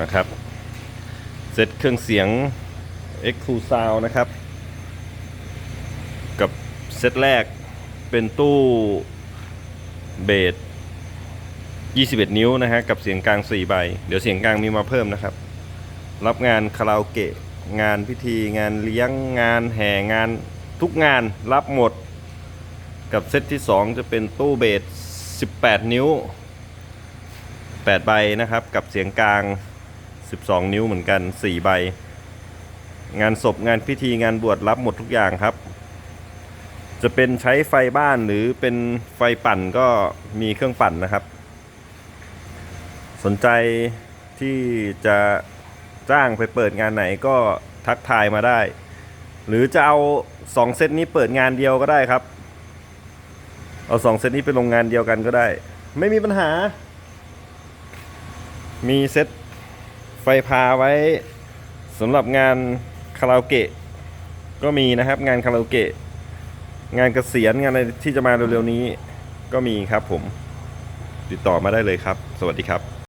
นะครับเซตเครื่องเสียง x q Sound นะครับ กับเซตแรกเป็นตู้เบส21 นิ้วนะฮะกับเสียงกลาง 4 ใบ เดี๋ยวเสียงกลางมีมาเพิ่มนะครับ รับงานคาราโอเกะงานพิธีงานเลี้ยงงานแห่งานทุกงานรับหมด กับเซตที่ 2 จะเป็นตู้เบส18 นิ้ว 8 ใบนะครับ กับเสียงกลาง 12 นิ้วเหมือนกัน 4 ใบ งานศพงานพิธีงานบวชรับหมดทุกอย่างครับ จะเป็นใช้ไฟบ้านหรือเป็นไฟปั่นก็มีเครื่องปั่นนะครับ สนใจที่จะจ้างไปเปิดงานไหนก็ทักทายมาได้ หรือจะเอาสองเซตนี้เปิดงานเดียวก็ได้ครับ เอาสองเซตนี้ไปลงงานเดียวกันก็ได้ ไม่มีปัญหา มีเซต ไฟพาไว้สำหรับงานคาราโอเกะก็มีนะครับ งานคาราโอเกะงานเกษียณงานอะไรที่จะมาเร็วๆนี้ ก็มีครับผมติดต่อมาได้เลยครับ สวัสดีครับ